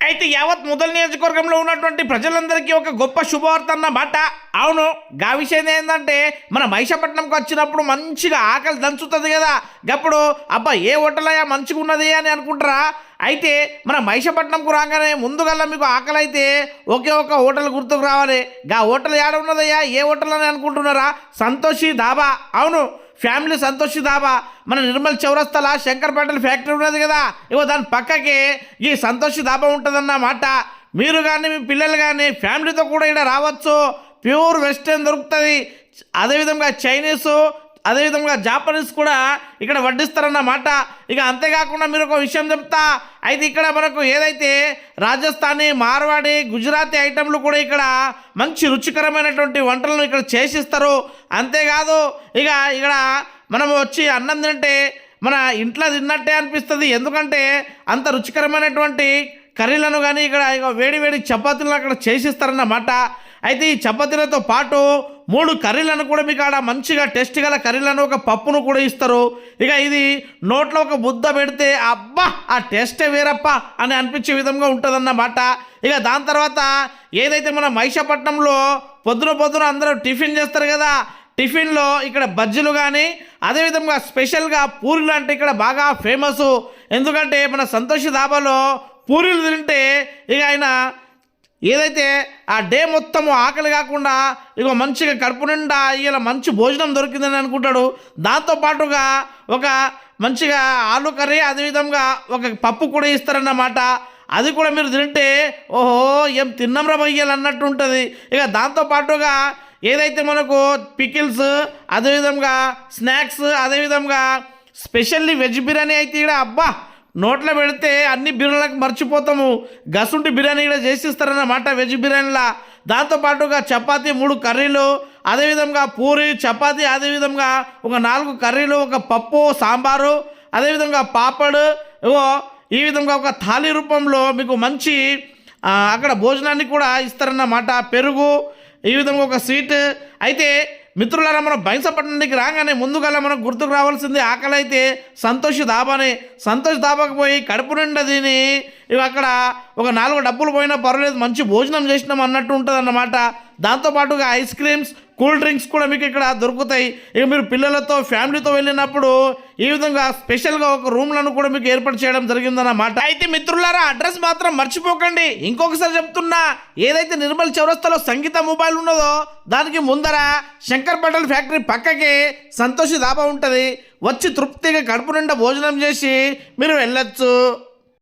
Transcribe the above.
అయితే యావత్ ముదల్ నియోజకవర్గంలో ఉన్నటువంటి ప్రజలందరికీ ఒక గొప్ప శుభవార్త అన్నమాట అవును గా విషయం ఏంటంటే మన మైషపట్నంకి వచ్చినప్పుడు మంచిగా ఆకలి దంచుతుంది కదా. గప్పుడు అబ్బా ఏ హోటలయ్యా మంచిగా ఉన్నది అని అనుకుంటారా? అయితే మన మైషపట్నంకు రాగానే ముందుగల్లా మీకు ఆకలి అయితే ఒకే ఒక హోటల్ గుర్తుకు రావాలి. గా హోటల్ ఏడ ఉన్నదయ్యా ఏ హోటల్ అని అనుకుంటున్నారా? సంతోషి ధాబా. అవును ఫ్యామిలీ సంతోషి ధాబా మన నిర్మల్ చౌరస్తల శంకర్పేటల ఫ్యాక్టరీ ఉన్నది కదా. ఇగో దాని పక్కకి ఈ సంతోషి ధాబా ఉంటుందన్నమాట మీరు కానీ మీ పిల్లలు కానీ ఫ్యామిలీతో కూడా ఇక్కడ రావచ్చు. ప్యూర్ వెస్టర్న్ దొరుకుతుంది. అదేవిధంగా చైనీసు అదేవిధంగా జాపనీస్ కూడా ఇక్కడ వడ్డిస్తారన్నమాట ఇక అంతేకాకుండా మీరు ఒక విషయం చెప్తా. అయితే ఇక్కడ మనకు ఏదైతే రాజస్థానీ మార్వాడి గుజరాతీ ఐటెంలు కూడా ఇక్కడ మంచి రుచికరమైనటువంటి వంటలను ఇక్కడ చేసిస్తారు. అంతేకాదు ఇక ఇక్కడ మనం వచ్చి అన్నం తింటే మన ఇంట్లో తిన్నట్టే అనిపిస్తుంది. ఎందుకంటే అంత రుచికరమైనటువంటి కర్రీలను కానీ ఇక్కడ ఇక వేడి వేడి చపాతీలను అక్కడ చేసిస్తారన్నమాట అయితే ఈ చపాతీలతో పాటు మూడు కర్రీలను కూడా మీకు ఆడ మంచిగా టేస్ట్ గల కర్రీలను ఒక పప్పును కూడా ఇస్తారు. ఇక ఇది నోట్లో ఒక బుద్ధ పెడితే అబ్బా ఆ టేస్టే వేరప్ప అని అనిపించే విధంగా ఉంటుందన్నమాట. ఇక దాని తర్వాత ఏదైతే మన మహిషపట్నంలో పొద్దున పొద్దున అందరూ టిఫిన్ చేస్తారు కదా టిఫిన్లో ఇక్కడ బజ్జీలు కానీ అదేవిధంగా స్పెషల్గా పూరీలు అంటే ఇక్కడ బాగా ఫేమస్. ఎందుకంటే మన సంతోష్ దాబాలో పూరీలు తింటే ఇక ఆయన ఏదైతే ఆ డే మొత్తం ఆకలి కాకుండా ఇక మంచిగా కడుపు నిండా ఇలా మంచి భోజనం దొరికిందని అనుకుంటాడు దాంతోపాటుగా ఒక మంచిగా ఆలు కర్రీ అదేవిధంగా ఒక పప్పు కూడా ఇస్తారన్నమాట. అది కూడా మీరు తింటే ఓహో ఏం తిన్నాం రా అన్నట్టు ఉంటుంది. ఇక దాంతో పాటుగా ఏదైతే మనకు పికిల్స్ అదేవిధంగా స్నాక్స్ అదేవిధంగా స్పెషల్లీ వెజ్ బిర్యానీ అయితే ఇక్కడ అబ్బా నోట్లో పెడితే అన్ని బిర్యానీలకు మర్చిపోతాము. గసుంటి బిర్యానీ కూడా చేసిస్తారన్నమాట వెజ్ బిర్యానీలా. దాంతోపాటుగా చపాతీ మూడు కర్రీలు అదేవిధంగా పూరి చపాతీ అదేవిధంగా ఒక నాలుగు కర్రీలు ఒక పప్పు సాంబారు అదేవిధంగా పాపడు ఓ ఈ విధంగా ఒక థాలీ రూపంలో మీకు మంచి అక్కడ భోజనాన్ని కూడా ఇస్తారన్నమాట పెరుగు ఈ విధంగా ఒక స్వీట్. అయితే మిత్రులారా మనం బైంసపట్నానికి రాగానే ముందుగా మనకు గుర్తుకు రావాల్సింది ఆకలి అయితే సంతోష్ దాబానే. సంతోష్ దాబాకి పోయి కడుపు నిండా తిని ఇవి అక్కడ ఒక నాలుగు డబ్బులు పోయినా పర్వాలేదు మంచి భోజనం చేసినాం అన్నట్టు ఉంటుంది అన్నమాట దాంతోపాటుగా ఐస్ క్రీమ్స్ కూల్ డ్రింక్స్ కూడా మీకు ఇక్కడ దొరుకుతాయి. ఇక మీరు పిల్లలతో ఫ్యామిలీతో వెళ్ళినప్పుడు ఈ విధంగా స్పెషల్గా ఒక రూమ్లను కూడా మీకు ఏర్పాటు చేయడం జరిగిందన్నమాట. అయితే మిత్రులారా అడ్రస్ మాత్రం మర్చిపోకండి. ఇంకొకసారి చెప్తున్నా ఏదైతే నిర్మల్ చౌరస్తాలో సంగీత మొబైల్ ఉన్నదో దానికి ముందర శంకర్ పటల్ ఫ్యాక్టరీ పక్కకి సంతోషి దాబా ఉంటుంది. వచ్చి తృప్తిగా కడుపు నిండా భోజనం చేసి మీరు వెళ్ళొచ్చు.